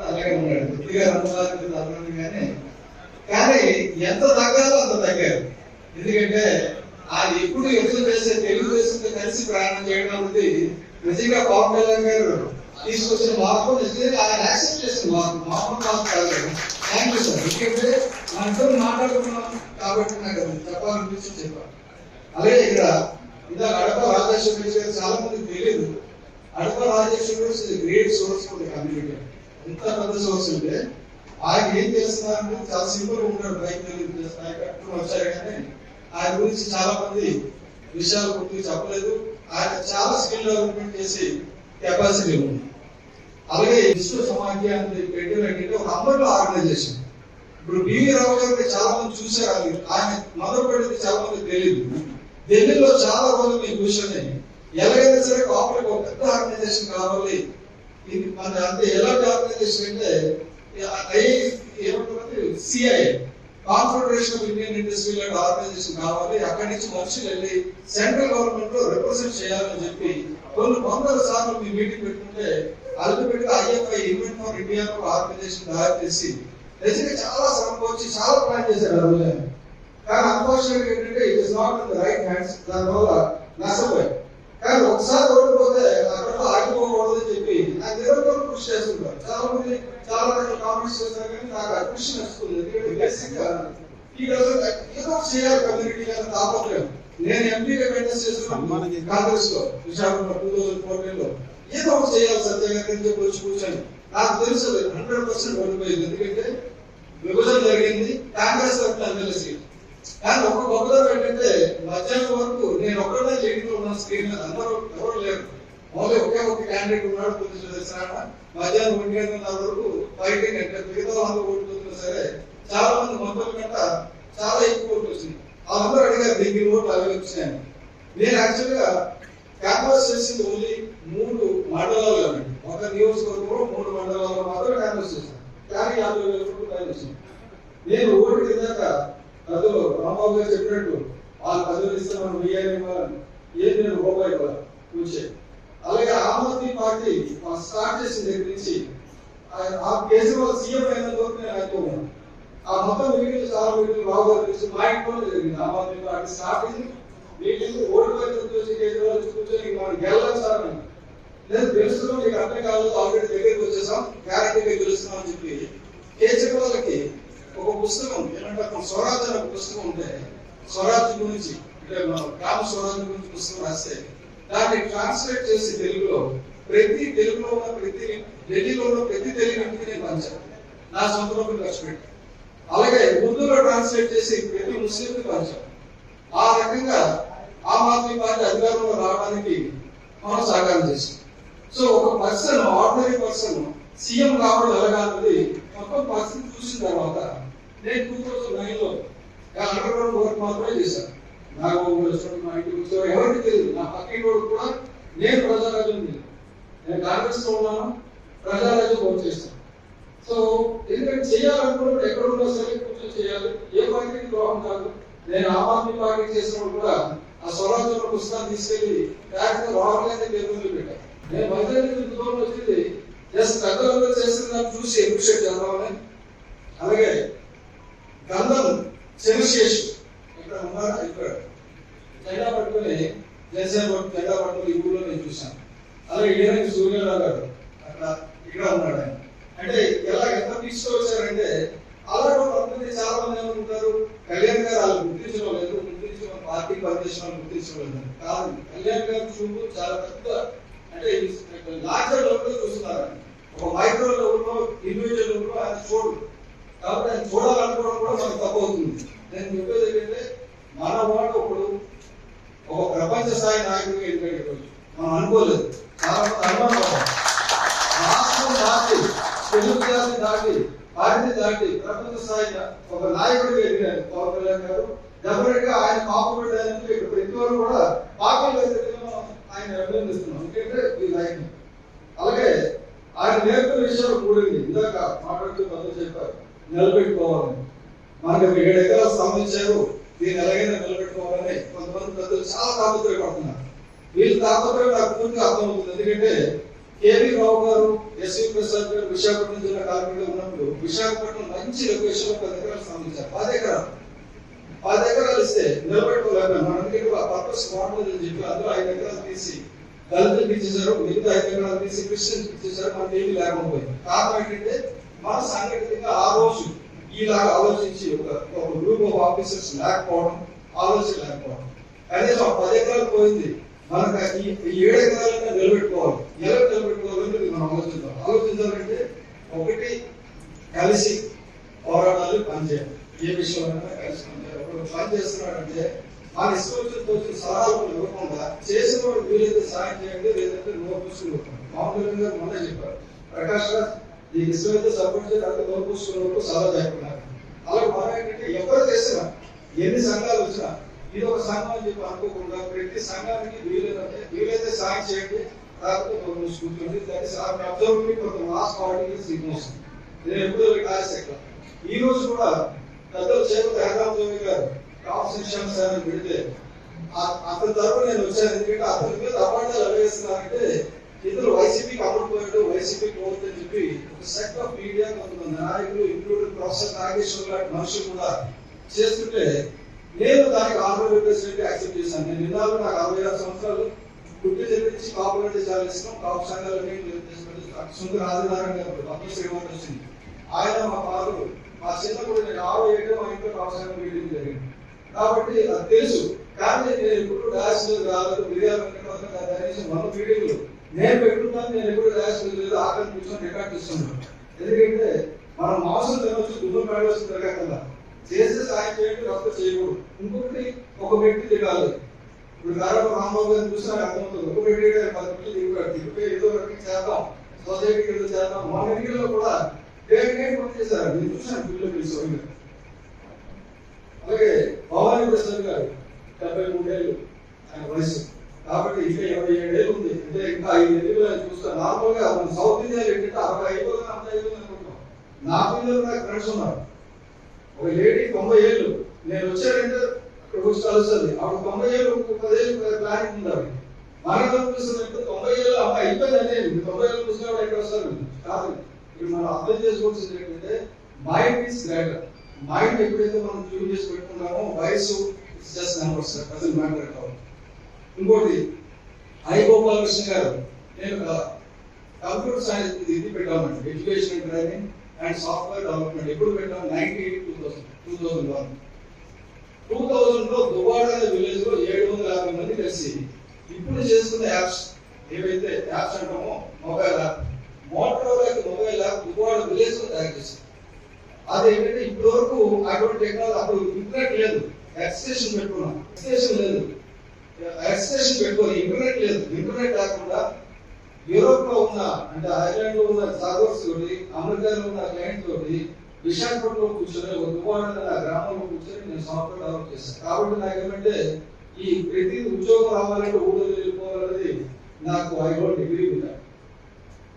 అలాగే ఉన్నాడు కొద్దిగా కానీ కానీ ఎంత తగ్గాలో అంత తగ్గారు ఎందుకంటే అది ఎప్పుడు ఎదురు చేసే తెలుగుదేశంతో కలిసి ప్రయాణం చేయడం అనేది నిజంగా పవన్ కళ్యాణ్ గారు తీసుకొచ్చిన మార్పు ఆయన యాక్సెప్ట్ చేసిన మార్పు మామూలు మార్పు కాదు థ్యాంక్ యూ సార్ ఎందుకంటే మనందరం మాట్లాడుకున్నాం కాబట్టి నాకు అది చెప్పాలనిపించి చెప్పాను అలాగే ఇక్కడ ఇందాక అడప రాజేశ్వర గారు చాలా మందికి తెలియదు Adapa Rajeshwara great source for community ఎంత పెద్ద సోర్స్ ఉంటే ఆయన ఏం చేస్తున్నారంటే చాలా సింపుల్ ఉంటాడు బైక్ కట్టుకుని వచ్చారు కానీ ఆయన గురించి చాలా మంది విషయాలు గుర్తు చెప్పలేదు. ఆయన చాలా స్కిల్ డెవలప్మెంట్ చేసి కెపాసిటీ ఉంది. అలాగే విశ్వ సమాఖ్యాన్ని ఏంటంటే ఒక అమలు ఆర్గనైజేషన్ ఇప్పుడు బివి రావు గారిని చాలా మంది చూశారు. ఆయన ఆయన మొదలు పెట్టింది చాలా మంది తెలియదు ఢిల్లీలో చాలా రోజులు మీకు కూర్చొని ఎలాగైనా సరే కాపులకు ఒక పెద్ద ఆర్గనైజేషన్ కావాలి. ఇది మన అంత ఎలాంటి ఆర్గనైజేషన్ అంటే ఐ ఏమంటారు CI confederation of Indian industry లాంటి ఆర్గనైజేషన్ కావాలి అక్కడి నుంచి మనుషులు వెళ్ళి సెంట్రల్ గవర్నమెంట్లో రిప్రజెంట్ చేయాలని చెప్పి కొన్ని వందల సార్లు మీ మీటింగ్ పెట్టుకుంటే అల్టిమేట్గా IFI event for India organisation తయారు చేసి నిజంగా చాలా శ్రమ వచ్చి చాలా ప్లాన్ చేశారు ఆ కానీ అన్ఫార్చునేట్ ఏంటంటే it is not in the right hands దానివల్ల నష్టపోయాయి కానీ ఒకసారి ఓడిపోతే ఆగిపోకూడదని చెప్పి నాకు నిరంతరం కృషి చేస్తుంటారు. చాలా మంది చాలా రకాల కామెంట్స్ చేస్తారు కానీ నాకు ఆ కృషి నచ్చుతుంది. ఎందుకంటే బేసిక్గా ఈ రోజు ఏదో చేయాలి కమ్యూనిటీ అని తాపత్రయం. నేను ఎంపీగా కంటెస్ట్ చేస్తున్నాను కాంగ్రెస్లో విశాఖపట్నం టూ థౌసండ్ ఫోర్టీన్లో ఏదో ఒకటి చేయాలి సత్య గారి అని చెప్పి వచ్చి కూర్చొని నాకు తెలుసు హండ్రెడ్ పర్సెంట్ ఓడిపోయింది. ఎందుకంటే విభజన జరిగింది. కాంగ్రెస్ తరఫున ఎమ్మెల్యే సీట్ కానీ ఒక గొప్పదనం ఏంటంటే మధ్యాహ్నం వరకు నేను ఒక్కడే లీడింగ్లో ఉన్న స్క్రీన్ మీద అందరూ ఎవరు లేరు. ఓన్లీ ఒకే ఒక క్యాండిడేట్ ఉన్నాడు పొజిషన్ దర్శన మధ్యాహ్నం ఒంటి గంటల వరకు ఫైటింగ్ అంటే మిగతా వాళ్ళు ఓటుతున్నా సరే చాలా మంది మొత్తం కంట చాలా ఎక్కువ ఓట్లు వచ్చినాయి. వాళ్ళందరూ అడిగారు దీనికి ఓట్లు అవి వచ్చినాయని. నేను యాక్చువల్గా క్యాంపస్ చేసింది ఓన్లీ మూడు మండలాలు అండి. ఒక నియోజకవర్గంలో మూడు మండలాల్లో మాత్రం క్యాంపస్ చేశాను. కానీ యాభై వేల రూపాయలు పైన వచ్చింది నేను ఓటు ఇందాక అందులో రాంబాబు గారు చెప్పినట్టు వాళ్ళు పదవులు ఇస్తే మనం వెయ్యాలి ఇవ్వాలని. ఏం నేను రూపాయి ఇవ్వాలి కూర్చే అలాగే ఆమ్ ఆద్మీ పార్టీ స్టార్ట్ చేసిన దగ్గర నుంచి ఆ కేజ్రీవాల్ సీఎం అయిన వరకు నేను అయిపోయాను. ఆ మొత్తం మీటింగ్ చాలా మీటింగ్ బాగా తెలిసి మా ఇంట్లోనే జరిగింది. ఆమ్ ఆద్మీ పార్టీ స్టార్ట్ అయింది మీటింగ్ ఓడిపోయి చూసి కేజ్రీవాల్ వచ్చి కూర్చొని మనం గెలవాలి సార్ అని లేదు తెలుస్తున్నాం మీకు అర్థం కాలేదు ఆల్రెడీ దగ్గరికి వచ్చేసాం గ్యారంటీగా గెలుస్తున్నాం అని చెప్పి కేజ్రీవాల్కి ఒక పుస్తకం ఏంటంటే ఒక స్వరాజ్ అనే పుస్తకం ఉంటే స్వరాజ్ గురించి అంటే గ్రామ స్వరాజ్ గురించి పుస్తకం రాస్తే దాన్ని ట్రాన్స్లేట్ చేసి తెలుగులో ప్రతి తెలుగులో ఉన్న ప్రతి ఢిల్లీలో ఉన్న ప్రతి తెలుగు ఇంటికి నేను పంచాను నా సొంత రూపాయలు ఖర్చు పెట్టి. అలాగే ఉర్దూలో ట్రాన్స్లేట్ చేసి ప్రతి ముస్లింకి పంచాను ఆ రకంగా ఆమ్ ఆద్మీ పార్టీ అధికారంలో రావడానికి మనం సహకారం చేసాం సో ఒక పర్సన్ ఆర్డినరీ పర్సన్ సీఎం కావడం ఎలాగన్నది మొత్తం పరిస్థితి చూసిన తర్వాత నేను టూ థౌజండ్ నైన్లో అండర్ గ్రౌండ్ వర్క్ మాత్రమే చేశాను. నాకు రెస్టారెంట్ మా ఇంటికి వచ్చేవారు ఎవరికి తెలియదు. నా పక్కన వాడు కూడా నేను ప్రజారాజ్యం తెలియదు నేను కాంగ్రెస్లో ఉన్నాను ప్రజారాజ్యం వర్క్ చేస్తాను సో ఎందుకంటే చేయాలనుకున్నప్పుడు ఎక్కడ ఉన్నా సరే కూర్చొని చేయాలి. ఏ పార్టీకి ద్రోహం కాదు. నేను ఆమ్ ఆద్మీ పార్టీ చేసినప్పుడు కూడా ఆ స్వరాజ్యం పుస్తకాన్ని తీసుకెళ్ళి ట్యాక్స్ రాహుల్ గాంధీ పేరు పెట్టాను నేను వైజాగ్ దూరం వచ్చింది. జస్ట్ పెద్దలందరూ చేస్తున్న దాన్ని చూసి అప్రిషియేట్ చేద్దామని. అలాగే గంధం శనిశేషు ఇక్కడ ఉన్నారా ఇక్కడ జెండా పట్టుకొని జనసేన పట్టు జెండా పట్టుకొని ఈ ఊళ్ళో నేను చూశాను అలాగే ఈయనకి సూర్యరావు గారు అక్కడ ఇక్కడ ఉన్నాడు ఆయన అంటే ఎలా ఎంత పీస్తో వచ్చారంటే అలాంటి కొంతమంది చాలా మంది ఏమంటారు కళ్యాణ్ గారు వాళ్ళు గుర్తించడం లేదు గుర్తించడం పార్టీ పనిచేసిన వాళ్ళు గుర్తించడం లేదు కాదు కళ్యాణ్ గారి చూపు చాలా పెద్ద అంటే లార్జర్ లెవెల్లో చూస్తున్నారు ఆయన. ఒక మైక్రో లెవెల్లో ఇండివిజువల్ లెవెల్లో ఆయన చూడు కాబట్టి అది చూడాలనుకోవడం కూడా మనకు తప్పు అవుతుంది నేను చెప్పేది ఏంటంటే మన ఒకడు ఒక ప్రపంచ స్థాయి నాయకుడిగా ఎన్నికయ్యే మనం అనుకోలేదు. చాలా అనుమానం రాష్ట్రం దాటి తెలుగు జాతి దాటి పార్టీ దాటి ప్రపంచ స్థాయి ఒక నాయకుడిగా ఎదిగారు పవన్ కళ్యాణ్ గారు. డెఫినెట్గా ఆయన కాపరేట్ అయినందుకు ఇక్కడ ప్రతి కూడా పార్టీలో మనం ఆయన అభినందిస్తున్నాం. ఎందుకంటే ఈ లైన్ అలాగే ఆయన నేర్పిన విషయాలు కూడింది. ఇందాక మాట్లాడుతూ పెద్దలు చెప్పారు. నిలబెట్టుకోవాలని మనకు ఏడు ఎకరాలు సంబంధించారు దీన్ని ఎలాగైనా నిలబెట్టుకోవాలని కొంతమంది పెద్దలు చాలా తాపత్రయపడుతున్నారు. వీళ్ళ తాపత్రయం నాకు పూర్తిగా అర్థమవుతుంది. ఎందుకంటే కేవీ రావు గారు ఎస్వి ప్రసాద్ గారు విశాఖపట్నం జిల్లా కార్మికులు ఉన్నప్పుడు విశాఖపట్నం మంచి లొకేషన్లో పది ఎకరాలు సంబంధించారు పది ఎకరాలు. పది ఎకరాలు ఇస్తే నిలబెట్టుకోలేకపోయాం. మన దగ్గర పర్పస్ బాగుంటుంది చెప్పి అందులో ఐదు ఎకరాలు తీసి దళితులకు ఇచ్చేసారు మిగతా ఐదు ఎకరాలు తీసి క్రిస్టియన్స్ ఇచ్చేసారు మనకి ఏమీ లేకుండా పోయింది కారణం ఏంటంటే మన సంఘటితంగా ఆ రోజు ఈలాగా ఆలోచించి ఒక ఒక గ్రూప్ ఆఫ్ ఆఫీసర్స్ లేకపోవడం ఆలోచన లేకపోవడం కనీసం పది ఎకరాలు పోయింది. మనకు ఈ ఏడు ఎకరాలన్నా నిలబెట్టుకోవాలి. ఎలా నిలబెట్టుకోవాలని మనం ఆలోచిద్దాం. ఆలోచించాలంటే ఒకటి కలిసి పోరాడాలి పనిచేయాలి. ఏ విషయంలో కలిసి పనిచేయాలి. ఒకడు పని చేస్తున్నాడంటే ఆ ఇష్టం వచ్చిన సలహాలు ఇవ్వకుండా చేసిన వాళ్ళు వీలైతే సాయం చేయండి లేదంటే నోరు మామూలుగా ఇవ్వకండి చెప్పారు. ప్రకాష్ రాజ్ ఈ ఇష్టమైతే సపోర్ట్ చేయాలి అంటే నోరు వరకు సలహా చేయకున్నారు అలా మనం ఏంటంటే ఎవరు చేసినా ఎన్ని సంఘాలు వచ్చినా ఇది ఒక సంఘం అని చెప్పి అనుకోకుండా ప్రతి సంఘానికి వీలైతే వీలైతే సాయం చేయండి కాకపోతే నోరు మూసుకుంటుంది. దాన్ని సార్ అబ్జర్వ్ కొంత మాస్ పార్టీకి సిగ్నల్ నేను ఎప్పుడూ కాసేట్లా ఈ రోజు కూడా పెద్దలు చేపల హేరామదేవి గారు టాప్ శిక్షణ పెడితే అతని తరపు నేను వచ్చాను. ఎందుకంటే అతని మీద అపాయింటాలు అవేస్తున్నారంటే ఇద్దరు వైసీపీకి అమలుపోయాడు వైసీపీ పోతుందని చెప్పి ఒక సెట్ ఆఫ్ మీడియా కొంతమంది నాయకులు ఇంక్లూడింగ్ ప్రొఫెసర్ నాగేశ్వర్ లాంటి మనుషులు కూడా చేస్తుంటే నేను దానికి ఆర్డర్ ప్రెసిడెంట్ యాక్సెప్ట్ చేశాను. నేను నిన్నాళ్ళు నాకు అరవై ఆరు సంవత్సరాలు గుడ్డు తెప్పించి కాపు అంటే చాలా ఇష్టం కాపు సంఘాలు సుందర రాజనారాయణ గారు డాక్టర్ శ్రీవాణి వచ్చింది. ఆయన మా ఫాదరు మా చిన్నప్పుడు నేను ఆరు ఏడు మా ఇంట్లో కాపు సంఘం మీటింగ్ జరిగింది. కాబట్టి అది తెలుసు. కానీ నేను ఎప్పుడు డాష్ రాలేదు బిర్యానీ మన మీటింగ్లు నేను పెట్టుకున్నాను నేను ఎప్పుడు డాష్ లేదు ఆకలి కూర్చొని రికార్డ్ చేస్తున్నాను. ఎందుకంటే మనం మాంసం తినవచ్చు దుఃఖం పడవచ్చు తిరగకుండా చేసే సాయం చేయండి రక్త చేయకూడదు. ఇంకొకటి ఒక వ్యక్తి తిరగాలి ఇప్పుడు గారప్ప రాంబాబు గారిని చూసినా అర్థమవుతుంది. ఒక వ్యక్తి పది వ్యక్తులు దిగుతాడు దిగిపోయి ఏదో ఒకటి చేద్దాం. సొసైటీకి ఏదో చేద్దాం. మా ఎన్నికల్లో కూడా దేనికైనా పని చేశారు. నేను చూసాను బిల్లు పిలిచి అలాగే భవానీ ప్రసాద్ గారు డెబ్బై మూడేళ్ళు ఆయన వయసు. కాబట్టి ఇంకా ఇరవై ఏడేళ్ళు ఉంది. అంటే ఇంకా ఐదు ఏళ్ళు చూస్తే చూస్తా నార్మల్గా మన సౌత్ ఇండియాలో ఏంటంటే అరవై ఐదు అరవై ఐదు అనుకుంటాం. నా పిల్లలు నాకు ఫ్రెండ్స్ ఉన్నారు. ఒక లేడీ తొంభై ఏళ్ళు. నేను వచ్చాడంటే అక్కడ వచ్చి కలుస్తుంది. ఆవిడ తొంభై ఏళ్ళు పదేళ్ళు ప్లానింగ్ ఉంది ఆవిడ మనకు అనిపిస్తుంది అంటే తొంభై ఏళ్ళు అమ్మాయి అయిపోయింది అయిపోయిందంటే తొంభై ఏళ్ళు చూసినప్పుడు ఎక్కడ వస్తారు? కాదు. ఇప్పుడు మనం అర్థం చేసుకోవాల్సింది ఏంటంటే మైండ్ ఈస్ గ్రేటర్ మైండ్ ఎప్పుడైతే మనం ట్యూన్ చేసి పెట్టుకున్నామో వయసు just numbers present matter at all ఇంకోటి ఐ. గోపాలకృష్ణ గారు నేను కంప్యూటర్ సైన్స్ ఇది పెట్టామండి education training and software development ఎప్పుడు పెట్టాం ninety eight two thousand two thousand one. Two థౌసండ్లో Duvvada విలేజ్లో ఏడు వందల యాభై మంది కలిసి ఇప్పుడు చేస్తున్న యాప్స్ ఏవైతే యాప్స్ అంటామో మొబైల్ యాప్ మోటరోలాకి మొబైల్ యాప్ దువాడ విలేజ్లో తయారు చేసింది అదేంటంటే ఇప్పటి వరకు అటువంటి టెక్నాలజీ అప్పుడు ఇంటర్నెట్ లేదు. ఎక్స్టేషన్ పెట్టుకున్నాం. ఎక్స్టేషన్ లేదు. ఎక్స్టేషన్ పెట్టుకోవాలి ఇంటర్నెట్ లేదు. ఇంటర్నెట్ కాకుండా యూరోప్లో ఉన్న అంటే ఐర్లాండ్లో ఉన్న సాగర్స్ తోటి అమెరికాలో ఉన్న క్లయింట్ తోటి విశాఖపట్నంలో కూర్చొని ఒక దుబాయ్ గ్రామంలో కూర్చొని నేను సాఫ్ట్వేర్ డెవలప్ చేశాను. కాబట్టి నాకు ఏమంటే ఈ ప్రతి ఉద్యోగం రావాలంటే ఊళ్ళో వెళ్ళిపోవాలనేది నాకు ఐదో డిగ్రీ ఉంది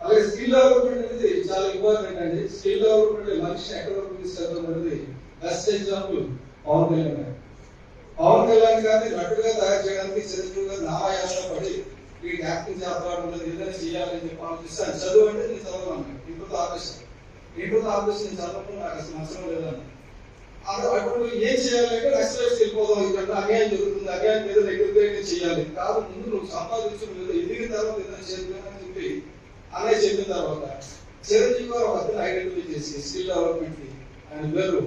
అలాగే స్కిల్ డెవలప్మెంట్ అనేది చాలా ఇంపార్టెంట్ అండి. స్కిల్ డెవలప్మెంట్ మనిషిని ఎక్కడ వరకు తీసుకెళ్ళడం అనేది బెస్ట్ ఎగ్జాంపుల్ పవన్ కళ్యాణ్ గారు. పవన్ కళ్యాణ్ గారిని నటుగా తయారు చేయడానికి చిరంజీవి గారు నా వయసులో పడి ఈ యాక్టింగ్ చేద్దాం ఏదైనా చేయాలని చెప్పి ఆలోచిస్తాను. చదువు అంటే నేను చదవను ఇప్పుడు ఆలోచన ఇప్పుడు ఆలోచన నేను చదవడం నాకు అసలు అవసరం లేదని అప్పుడు ఏం చేయాలంటే నక్సలైట్స్ వెళ్ళిపోదాం. ఇక్కడ అన్యాయం జరుగుతుంది. అన్యాయం మీద దగ్గర చేయాలి. కాదు ముందు నువ్వు సంపాదించు మీద ఎదిగిన తర్వాత ఏదైనా చేద్దామని చెప్పి అనే చెప్పిన తర్వాత చిరంజీవి గారు ఒక అతను ఐడెంటిఫై చేసి స్కిల్ డెవలప్మెంట్ ఆయన పేరు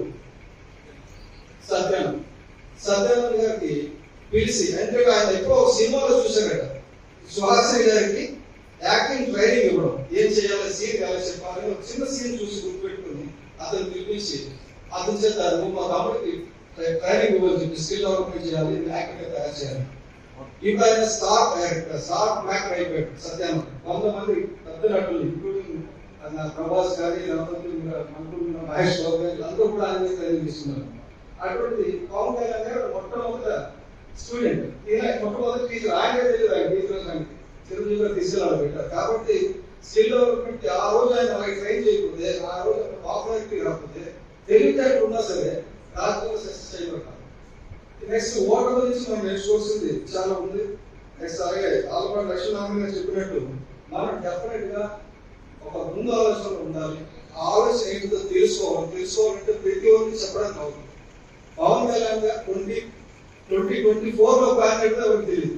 సత్యం సత్యానంద్ గారికి పిలిచి అంటే ఆయన ఎప్పుడో ఒక సినిమాలో చూశారట. సుహాసిని గారికి యాక్టింగ్ ట్రైనింగ్ ఇవ్వడం. ఏం చేయాలి సీన్ ఎలా చెప్పాలి ఒక చిన్న సీన్ చూసి గుర్తుపెట్టుకుని అతను పిలిపించి అతని చేత మా తమ్ముడికి ట్రైనింగ్ ఇవ్వాలి చెప్పి స్కిల్ డెవలప్మెంట్ చేయాలి యాక్టింగ్ తయారు చేయాలి. ఇప్పుడు ఆయన స్టార్ డైరెక్టర్ స్టార్ యాక్టర్ అయిపోయాడు సత్యానంద కొంతమంది పెద్ద నటులు ఇంక్లూడింగ్ ప్రభాస్ గారి లేకపోతే మహేష్ బాబు గారి అందరూ కూడా ఆయన ట్రైనింగ్ చేస్తున్నారు అటువంటి పవన్ కళ్యాణ్ గారు మొట్టమొదట స్టూడెంట్ ఈయన మొట్టమొదటి టీచర్ ఆయనే తెలియదు ఆయన టీచర్ అని చిరంజీవి గారు తీసుకెళ్ళాలి పెట్టారు కాబట్టి స్కిల్ డెవలప్మెంట్ ఆ రోజు ఆయన అలాగే ట్రైన్ చేయకపోతే ఆ రోజు పాపులారిటీ రాకపోతే తెలివితేటలు ఉన్నా సరే రాజకీయ సక్సెస్ చేయబడతారు నెక్స్ట్ ఓటర్ గురించి మనం నేర్చుకోవాల్సింది చాలా ఉంది. నెక్స్ట్ అలాగే ఆల్పాటి లక్ష్మీనారాయణ గారు చెప్పినట్టు మనం డెఫినెట్గా ఒక ముందు ఆలోచన ఉండాలి. ఆలోచన ఏంటో తెలుసుకోవాలి. తెలుసుకోవాలంటే ప్రతి ఒక్కరికి చెప్పడానికి అవుతుంది Pawan Kalyan garu twenty twenty twenty ఫోర్లో ప్లాన్ అయితే ఎవరికి తెలియదు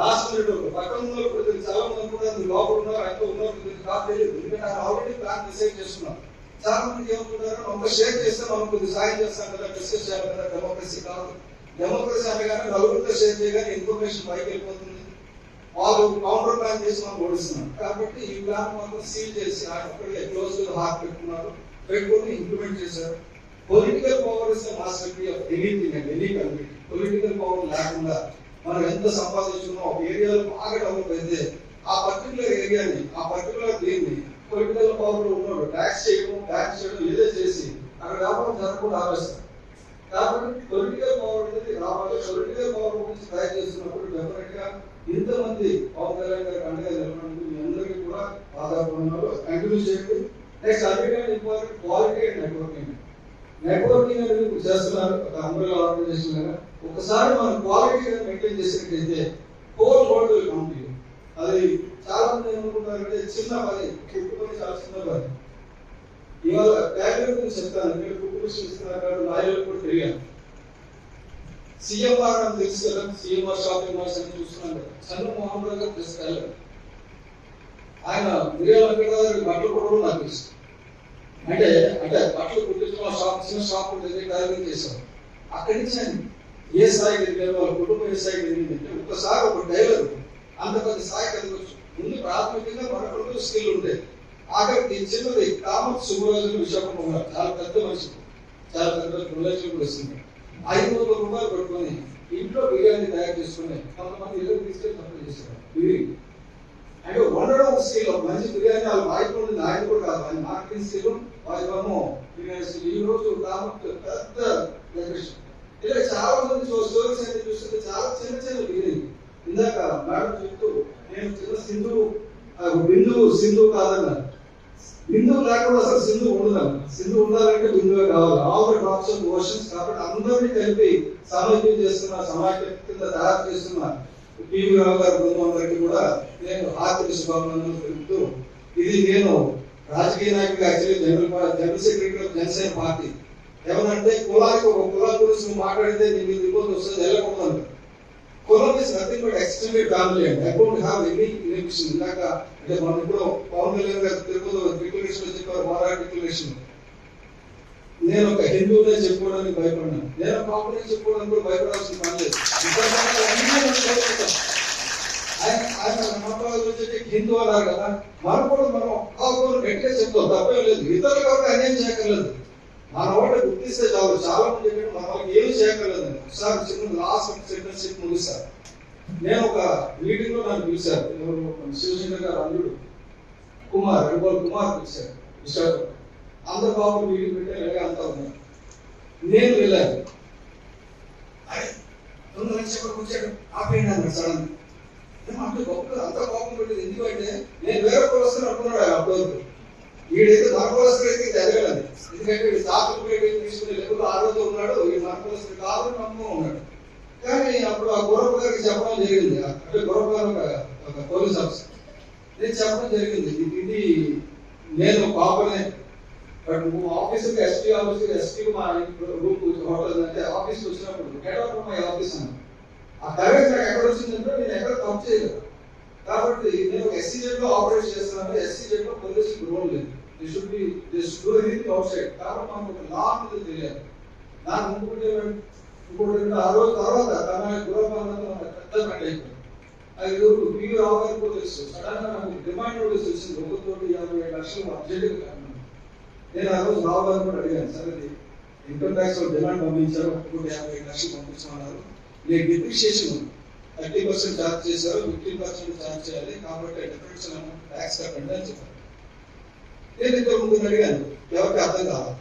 లాస్ట్ మినిట్ పక్కన ఉన్న కూడా తెలియదు. చాలా మంది కూడా లోపల ఉన్నారు ఎంత ఉన్నారు తెలియదు. కాదు తెలియదు. ఎందుకంటే ఆయన ఆల్రెడీ ప్లాన్ డిసైడ్ చేస్తున్నాం చాలా మంది ఏమనుకుంటారు? మనం షేర్ చేస్తే మనం కొద్దిగా సాయం చేస్తాం కదా డిస్కస్ చేయాలి కదా డెమోక్రసీ కాదు. డెమోక్రసీ అనగానే నలుగురితో షేర్ చేయగానే ఇన్ఫర్మేషన్ పైకి వెళ్ళిపోతుంది. వాళ్ళు కౌంటర్ ప్లాన్ చేసి మనం ఓడిస్తున్నాం. కాబట్టి ఈ ప్లాన్ మాత్రం సీల్ చేసి ఆయన క్లోజ్ హార్ట్ పెట్టుకున్నారు. పెట్టుకొని ఇంప్లిమెంట్ చేశారు. Political power is master key of anything and any country political power లేకుండా మనం ఎంత సంపాదించుకున్నాం ఒక ఏరియాలో బాగా డెవలప్ అయితే ఆ పర్టికులర్ ఏరియాని ఆ పర్టికులర్ దీన్ని పొలిటికల్ పవర్లో ఉన్నాడు ట్యాక్స్ చేయడం ట్యాక్స్ చేయడం ఏదో చేసి అక్కడ వ్యాపారం జరగకుండా ఆపేస్తారు కాబట్టి పొలిటికల్ పవర్ అనేది రావాలి. పొలిటికల్ పవర్ గురించి తయారు చేస్తున్నప్పుడు డెఫినెట్గా ఇంతమంది పవన్ కళ్యాణ్ గారు అండగా నిలబడినందుకు మీ అందరికీ కూడా ఆధారపడినారు కంటిన్యూ చేయండి నెక్స్ట్ అన్నిటికంటే important quality and networking networking అనేది ఇప్పుడు చేస్తున్నారు ఒక అంబ్రెలా ఆర్గనైజేషన్ లాగా ఒకసారి మనం క్వాలిటీ మెయింటైన్ చేసినట్టయితే whole world will come to అది చాలా మంది ఏమనుకుంటారంటే చిన్న పని కుట్టు పని చాలా చిన్న పని. ఇవాళ బ్యాక్గ్రౌండ్ గురించి చెప్తాను. మీరు కుట్టు మిషన్ ఇస్తున్నారు లాయర్లు కూడా తిరిగాను సీఎంఆర్ అని తెలుసు కదా? సీఎంఆర్ షాపింగ్ మాల్స్ అని చూస్తున్నాం కదా? చంద్ర మోహన్ రావు గారు తీసుకెళ్ళారు ఆయన మిరియాల వెంకటరావు బట్టలు కూడా నాకు తెలుసు. అంటే అంటే బట్టలు కుట్టించుకున్న షాప్ చిన్న షాప్ దగ్గర డ్రైవింగ్ చేశాం. అక్కడి నుంచి ఆయన ఏ స్థాయికి వెళ్ళారు వాళ్ళ కుటుంబం ఏ స్థాయికి వెళ్ళిందంటే ఒకసారి ఒక టైలర్ అంత పెద్ద స్థాయికి ఎదగొచ్చు ముందు ప్రాథమికంగా మనకు స్కిల్ ఉండే ఆఖరికి చిన్నది కామత్ సుబ్బరాజు విశాఖపట్నం ఉన్నారు చాలా పెద్ద మనిషి. చాలా పెద్ద నాలెడ్జ్ కూడా వస్తుంది ఐదు వందల రూపాయలు పెట్టుకొని ఇంట్లో బిర్యానీ తయారు చేసుకుని కొంతమంది ఇల్లు తీసుకెళ్ళి తప్పులు చేశారు. బిర్యానీ అంటే వండడం ఒక స్కిల్ మంచి బిర్యానీ వాళ్ళు వాయిపు ఉంది ఆయన కూడా కాదు ఆయన మార్కెటింగ్ స్కిల్ వాయిపేమో బిర్యానీ skill. ఈ రోజు కాబట్టి పెద్ద లొకేషన్ ఇలా చాలా మంది స్టోరీస్ అయితే చూస్తుంటే చాలా చిన్న చిన్న బిర్యానీ. ఇందాక మేడం చెప్తూ నేను చిన్న సింధు ఆ, బిందు సింధు కాదన్నారు. బిందువు లేకుండా అసలు సింధు ఉండదు. సింధు ఉండాలంటే బిందువే కావాలి. All the drops of oceans కాబట్టి అందరినీ కలిపి సమైక్యం చేస్తున్న సమాఖ్య కింద తయారు చేస్తున్నారు. పివి రావు గారి బృందం కూడా నేను హార్దిక శుభాభినందనలు తెలుపుతూ ఇది నేను రాజకీయ నాయకుడిగా actually general general secretary of Janasena party. ఏమనంటే కులానికి ఒక కులం గురించి నువ్వు మాట్లాడితే నీ మీద ఇబ్బంది వస్తుంది వెళ్ళకూడదు కులం is nothing but extended family అండి I don't have any inhibition ఇందాక అంటే మనం ఇప్పుడు పవన్ కళ్యాణ్ గారు తిరుపతి డిక్లరేషన్ చెప్పారు వారా డిక్లరేషన్ నేను ఒక హిందువునే చెప్పుకోవడానికి భయపడినాను నేను పాపనే చెప్పుకోవడానికి కూడా భయపడాల్సిన పని లేదు. ఆయన ఆయన నమ్మకాల హిందూ అన్నారు కదా? మనం కూడా మనం కాపులు గట్టిగా చెప్తాం తప్పేం లేదు. ఇతరులు కూడా అన్యాయం చేయక్కర్లేదు. మన ఒకటి గుర్తిస్తే చాలు. చాలా మంది చెప్పారు మన వాళ్ళకి ఏమి చేయక్కర్లేదు. ఒకసారి చిన్న లాస్ట్ సెంటర్షిప్ ముగిస్తారు నేను ఒక మీటింగ్లో నన్ను పిలిచారు. ఎవరు? శివశంకర్ గారు అల్లుడు. కుమార్ రెండోళ్ళు కుమార్ పిలిచారు. విశాఖపట్నం అందరు బాబు మీటింగ్ పెట్టే ఇలాగే అంతా ఉన్నారు నేను వెళ్ళాను అరే రెండు లక్షలు వచ్చాడు ఆపేయండి అన్నాడు సడన్ అంటే గొప్ప అంత కోపం పెట్టింది ఎందుకంటే నేను వేరే కులస్తులు అనుకున్నాడు ఆయన అప్పటివరకు వీడైతే మన కులస్తులు అయితే ఇది ఎదగలేదు ఎందుకంటే వీడు సాకులు పెట్టి తీసుకునే లెవెల్ ఆ రోజు ఉన్నాడు వీడు మన కులస్తులు కాదు నమ్ము ఉన్నాడు. కానీ అప్పుడు ఆ గురప్ప గారికి చెప్పడం జరిగింది. అంటే గురప్ప గారు ఒక పోలీస్ ఆఫీసర్. నేను చెప్పడం జరిగింది ఇది నేను పాపనే బట్ నువ్వు ఆఫీసుకి ఎస్పీ ఆఫీస్ ఎస్పీ మా రూమ్ హోటల్ అంటే ఆఫీస్కి వచ్చినప్పుడు గెట్ అవుట్ మై ఆఫీస్ అన్నాను ఆ కరెక్ట్ నాకు ఎక్కడ వచ్చిందంటే నేను ఎక్కడ తప్పు చేయలేదు కాబట్టి నేను ఒక ఎస్సీ జెడ్లో ఆపరేట్ చేస్తున్నాను ఎస్సీ జెడ్లో పోలీసు రోల్ లేదు they should be they should do anything outside కాబట్టి మనకు ఒక లా మీద తెలియాలి నాకు ఇంకొకటి ఏమంటే ఇంకొకటి ఏంటంటే ఆ రోజు తర్వాత తన గృహపాలనలో పెద్ద పని అయిపోయింది అది ఎవరు పీవీ రావు గారికి కూడా తెలుసు సడన్గా నాకు డిమాండ్ నోటీస్ వచ్చింది ఒక కోటి యాభై ఏడు లక్షలు అర్జెంట్గా కారణం నేను ఆ రోజు రావు గారు కూడా అడిగాను సరే ఇది ఇన్కమ్ ట్యాక్స్ డిమాండ్ పంపించారు ఒక యాభై లక్షలు పంపించమన్నారు. నేను డిప్రిషియేషన్ ఉంది. థర్టీ పర్సెంట్ ఛార్జ్ చేశారు ఫిఫ్టీన్ పర్సెంట్ ఛార్జ్ చేయాలి కాబట్టి డిఫరెన్స్ అమౌంట్ ట్యాక్స్ కట్టండి అని చెప్పారు. నేను ఇద్దరు ముగ్గురు అడిగాను ఎవరికి అర్థం కావాలి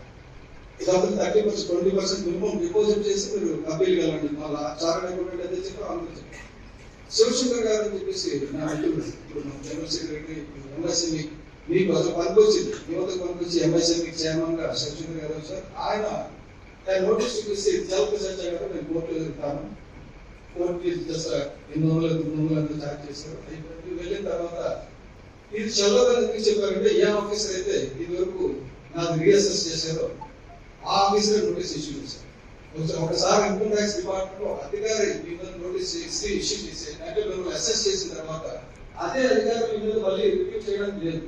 ఇదంతా thirty percent twenty percent minimum deposit చేసి మీరు అప్పీల్ వెళ్ళండి మళ్ళీ చారణ అగ్రిమెంట్ అదే చెప్పి అందరూ చెప్పారు. శివశంకర్ గారు అని చెప్పేసి నా మిత్రుడు ఇప్పుడు మన జనరల్ సెక్రటరీ ఎంఎస్ఎంఈ మీకు అసలు పనికొచ్చింది. యువతకు పనికొచ్చి ఎంఎస్సీ మీకు చైర్మన్గా శివశంకర్ గారు వచ్చారు. ఆయన ఆయన నోటీస్ చూపిస్తే సెల్ఫ్ సెర్చ్ అయ్యారు నేను కోర్టు ఎదుగుతాను కోర్టు చేస్తా ఎన్ని వందలు మూడు వందలు ఎంత ఛార్జ్ చేశారు. అయిపోయింది. వెళ్ళిన తర్వాత ఇది చల్లగా చెప్పారంటే ఏ ఆఫీసర్ అయితే ఇది వరకు నాకు రీఅసెస్ చేశారో ఆ ఆఫీసర్ నోటీస్ ఇష్యూ చేశారు. ఒకసారి ఇన్కమ్ ట్యాక్స్ డిపార్ట్మెంట్లో అధికారి మీ మీద నోటీస్ ఇచ్చి ఇష్యూ చేసి అంటే మేము అసెస్ చేసిన తర్వాత అదే అధికారి మీ మీద మళ్ళీ రివ్యూ చేయడానికి లేదు.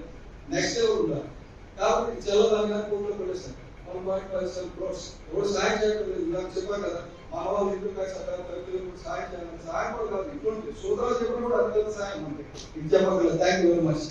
నెక్స్ట్ డే ఉండాలి కాబట్టి చల్లదాన్ని కోర్టులో పడేస్తాను one point five seven crores. ఎవరు సాయం చేయడం నాకు చెప్పాను కదా మా వాళ్ళు ఇంట్లో కాదు సాయం చేయాలి సాయం కూడా కాదు ఇటువంటి సూత్రాలు చెప్పడం కూడా అత్యంత సాయం అంటే. ఇది చెప్పగలరు. Thank you very much